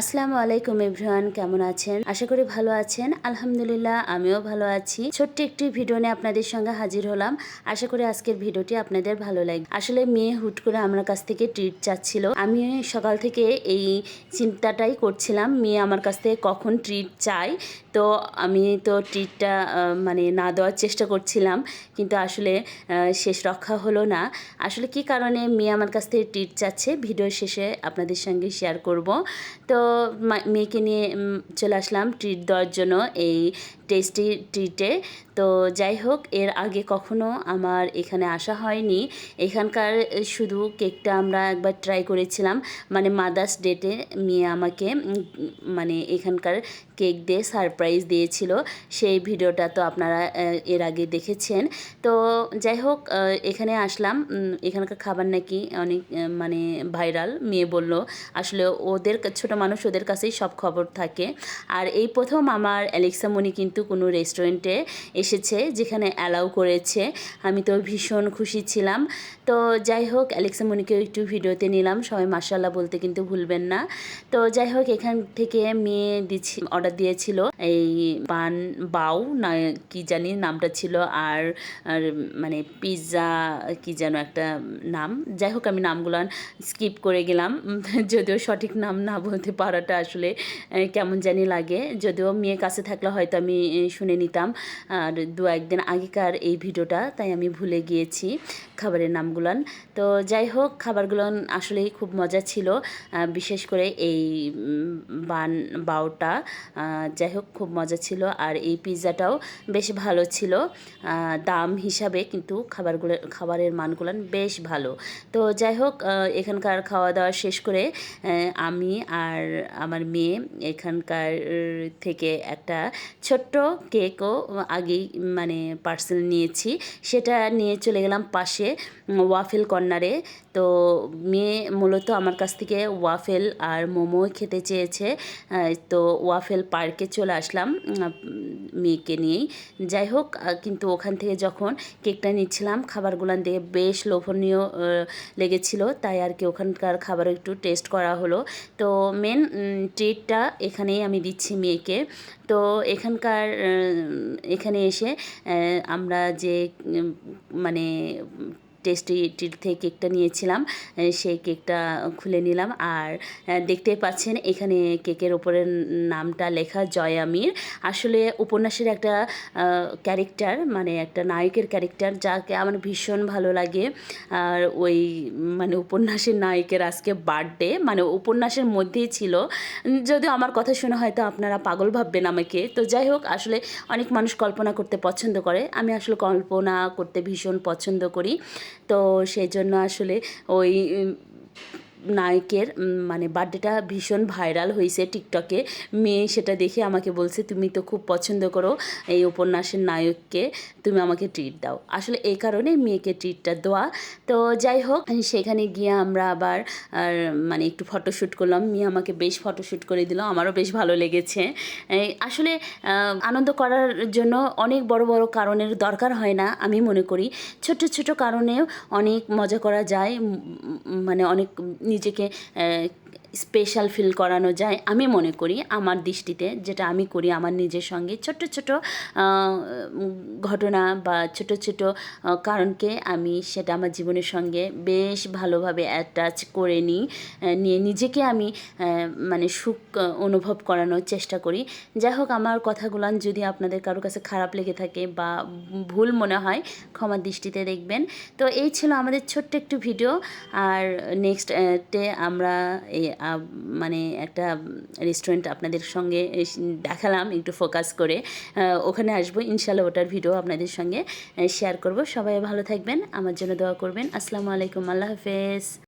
আসসালামু আলাইকুম এভরিওয়ান, কেমন আছেন? আশা করি ভালো আছেন। আলহামদুলিল্লাহ, আমিও ভালো আছি। ছোট্ট একটি ভিডিও নিয়ে আপনাদের সঙ্গে হাজির হলাম। আশা করি আজকের ভিডিওটি আপনাদের ভালো লাগবে। আসলে মেয়ে হুট করে আমার কাছ থেকে ট্রিট চাচ্ছিল। আমি সকাল থেকে এই চিন্তাটাই করছিলাম, মেয়ে আমার কাছ থেকে কখন ট্রিট চাই তো আমি তো ট্রিটটা মানে না দেওয়ার চেষ্টা করছিলাম, কিন্তু আসলে শেষ রক্ষা হলো না। আসলে কি কারণে মেয়ে আমার কাছ থেকে ট্রিট চাচ্ছে? ভিডিও শেষে আপনাদের সঙ্গে শেয়ার করব। তো মেয়েকে নিয়ে চলে আসলাম ট্রিট দেওয়ার জন্য এই টেস্টি ট্রিটে তো যাই হোক, এর আগে কখনো আমার এখানে আসা হয়নি। এখানকার শুধু কেকটা আমরা একবার ট্রাই করেছিলাম। মানে মাদার্স ডেটে মেয়ে আমাকে মানে এখানকার কেক দিয়ে সারপ্রাইজ দিয়েছিল। সেই ভিডিওটা তো আপনারা এর আগে দেখেছেন। তো যাই হোক এখানে আসলাম। এখানকার খাবার নাকি অনেক মানে ভাইরাল মেয়ে বলল। আসলে ওদের ছোটো মানুষ ওদের কাছেই সব খবর থাকে। আর এই প্রথম আমার অ্যালেক্সা মনি কিন্তু কোনো রেস্টুরেন্টে এসেছে যেখানে অ্যালাউ করেছে। আমি তো ভীষণ খুশি ছিলাম। তো যাই হোক, অ্যালেক্সা মনিকেও একটু ভিডিওতে নিলাম। সবাই মার্শাল্লাহ বলতে কিন্তু ভুলবেন না। তো যাই হোক, এখান থেকে মেয়ে দিচ্ছি অর্ডার দিয়েছিল এই পান বাউ না কি জানি নামটা ছিল, আর আর মানে পিৎজা, কি যেন একটা নাম। যাই হোক, আমি নামগুলো স্কিপ করে গেলাম। যদিও সঠিক নাম না বলতে পারাটা আসলে কেমন জানি লাগে। যদিও মেয়ে কাছে থাকলে হয়তো আমি শুনে নিতাম। আর দু একদিন আগেকার এই ভিডিওটা, তাই আমি ভুলে গিয়েছি। খাবারের নামগুলান। তো যাই হোক খাবারগুলো আসলেই খুব মজা ছিল। বিশেষ করে এই বান, বাউটা। যাই হোক খুব মজা ছিল। আর এই পিৎজাটাও বেশ ভালো ছিল। দাম হিসাবে কিন্তু খাবারগুলো, খাবারের মানগুলান বেশ ভালো। তো যাই হোক এখানকার খাওয়া দাওয়া শেষ করে আমি আর আমার মেয়ে এখানকার থেকে একটা ছোট্ট কেকও আগেই মানে পার্সেল নিয়েছি। সেটা নিয়ে চলে গেলাম পাশে। ওয়াফেল কর্নারে তো মেয়ে মূলত আমার কাছ থেকে ওয়াফেল আর মোমো খেতে চেয়েছে। তো ওয়াফেল পার্কে চলে আসলাম মেয়েকে নিয়েই। যাই হোক কিন্তু ওখান থেকে যখন কেকটা নিচ্ছিলাম, খাবারগুলান দিয়ে বেশ লোভনীয় লেগেছিল। তাই আর কি ওখানকার খাবার একটু টেস্ট করা হলো। তো মেন ট্রিটটা এখানেই আমি দিচ্ছি মেয়েকে। তো এখানকার এখানে এসে আমরা যে মানে টেস্টি ট্রিট থেকে কেকটা নিয়েছিলাম। সেই কেকটা খুলে নিলাম। আর দেখতেই পাচ্ছেন এখানে কেকের ওপরে নামটা লেখা জয়ামির আসলে উপন্যাসের একটা ক্যারেক্টার মানে একটা নায়কের ক্যারেক্টার যাকে আমার ভীষণ ভালো লাগে। আর ওই মানে উপন্যাসের নায়কের আজকে বার্থডে মানে উপন্যাসের মধ্যেই ছিল। যদিও আমার কথা শুনে হয়তো আপনারা পাগল ভাববেন আমাকে। তো যাই হোক, আসলে অনেক মানুষ কল্পনা করতে পছন্দ করে। আমি আসলে কল্পনা করতে ভীষণ পছন্দ করি। তো সেই জন্য আসলে ওই নায়কের মানে বার্থডেটা ভীষণ ভাইরাল হয়েছে টিকটকে। মেয়ে সেটা দেখে আমাকে বলছে, তুমি তো খুব পছন্দ করো এই উপন্যাসের নায়ককে, তুমি আমাকে ট্রিট দাও। আসলে এই কারণে মেয়েকে ট্রিটটা দেওয়া। তো যাই হোক, সেখানে গিয়ে আমরা আবার মানে একটু ফটোশ্যুট করলাম। মেয়ে আমাকে বেশ ফটোশ্যুট করে দিল, আমারও বেশ ভালো লেগেছে। আসলে আনন্দ করার জন্য অনেক বড় বড় কারণের দরকার হয় না, আমি মনে করি। ছোট ছোট কারণেও অনেক মজা করা যায় মানে অনেক নিজেকে স্পেশাল ফিল করানো যায়, আমি মনে করি আমার দৃষ্টিতে, যেটা আমি করি আমার নিজের সঙ্গে ছোট ছোট ঘটনা বা ছোট ছোট কারণকে আমি সেটা আমার জীবনের সঙ্গে বেশ ভালোভাবে অ্যাটাচ করে নিই নিয়ে নিজেকে আমি মানে সুখ অনুভব করানোর চেষ্টা করি। যাই হোক, আমার কথাগুলো যদি আপনাদের কারও কাছে খারাপ লেগে থাকে বা ভুল মনে হয়, ক্ষমার দৃষ্টিতে দেখবেন। তো এই ছিল আমাদের ছোট্ট একটু ভিডিও আর নেক্সট ডে আমরা মানে একটা রেস্টুরেন্ট আপনাদের সঙ্গে দেখালাম, একটু ফোকাস করে। ওখানে আসব ইনশাল্লাহ ওটার ভিডিও আপনাদের সঙ্গে শেয়ার করব। সবাই ভালো থাকবেন, আমার জন্য দোয়া করবেন। আসসালামু আলাইকুম, আল্লাহ হাফেজ।